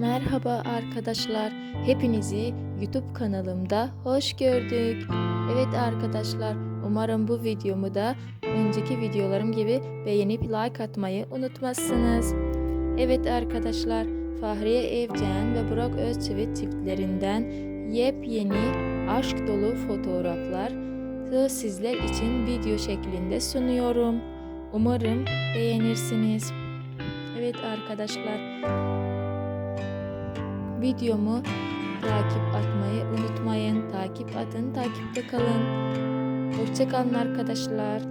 Merhaba arkadaşlar. Hepinizi YouTube kanalımda hoş gördük. Evet arkadaşlar, umarım bu videomu da önceki videolarım gibi beğenip like atmayı unutmazsınız. Evet arkadaşlar, Fahriye Evcen ve Burak Özçivit çiftlerinden yepyeni aşk dolu fotoğraflar sizler için video şeklinde sunuyorum. Umarım beğenirsiniz. Evet arkadaşlar, Videomu takip atmayı unutmayın. Takip atın, takipte kalın. Hoşçakalın arkadaşlar.